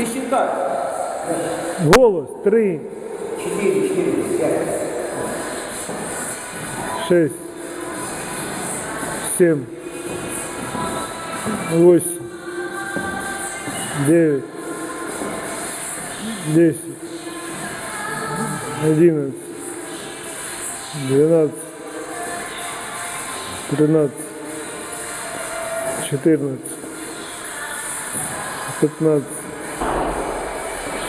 Ты считай. Голос. Три, Четыре, четыре, пять. шесть, семь, восемь, девять, десять, одиннадцать, двенадцать, тринадцать, четырнадцать, пятнадцать,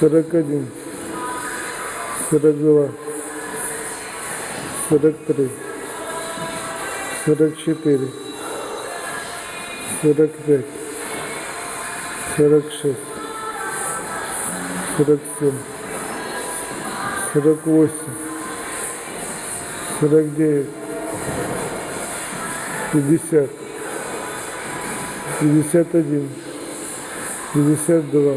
сорок, один, сорок два, сорок три, сорок четыре, сорок пять, сорок шесть, сорок семь, сорок восемь, сорок девять, пятьдесят, пятьдесят один, пятьдесят два,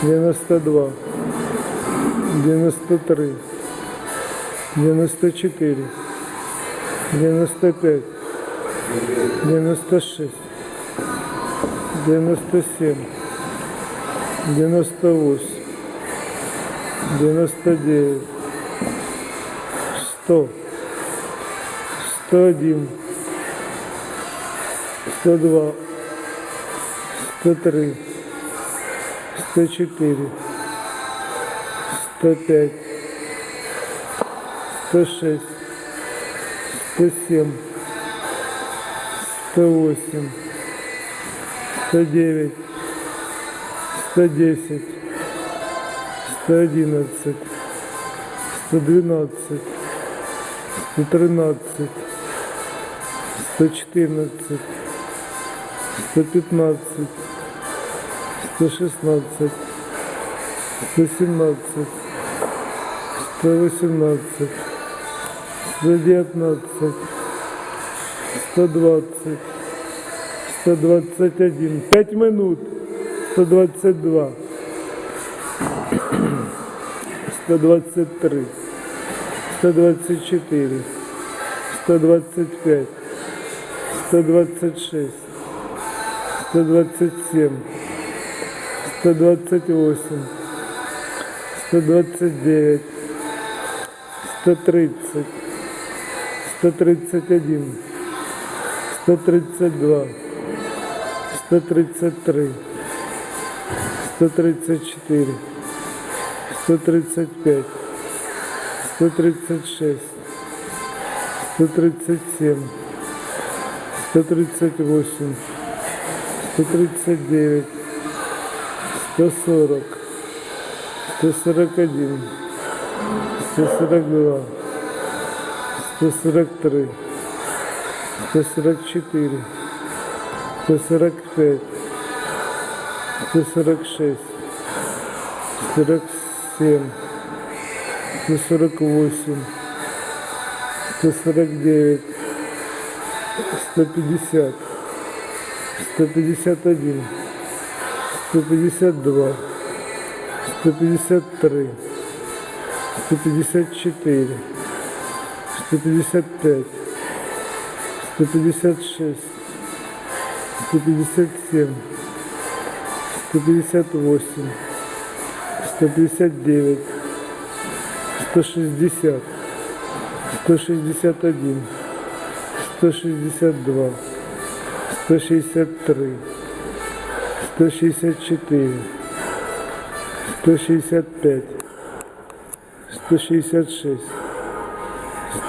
семьдесят два, семьдесят три, семьдесят четыре, семьдесят пять, семьдесят шесть, семьдесят семь, семьдесят восемь, семьдесят девять, восемьдесят, восемьдесят один, восемьдесят два, восемьдесят три, восемьдесят четыре, восемьдесят пять, восемьдесят шесть, восемьдесят семь, восемьдесят восемь, восемьдесят девять, девяносто, девяносто один, девяносто два, девяносто три, девяносто четыре, девяносто пять, минут, сто двадцать два, 123, 124, 125, 126, 127, 128, 129, 130, 131, 132, 133, 134, 135, 136, 137, 138, 139, 140, 141, 142, 143, 144, 145, 146, 47, 148, 149, 150, 151, 152, 153, 154, 155, 156, 157, 158, 159, 160, 161, 162, 163, 164, 165, 166,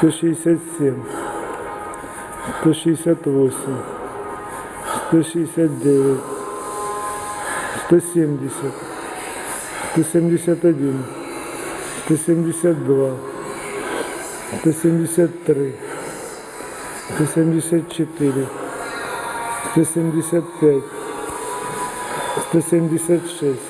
167, 168, 169, 170, 171, 172, 173, 174, 175, 176,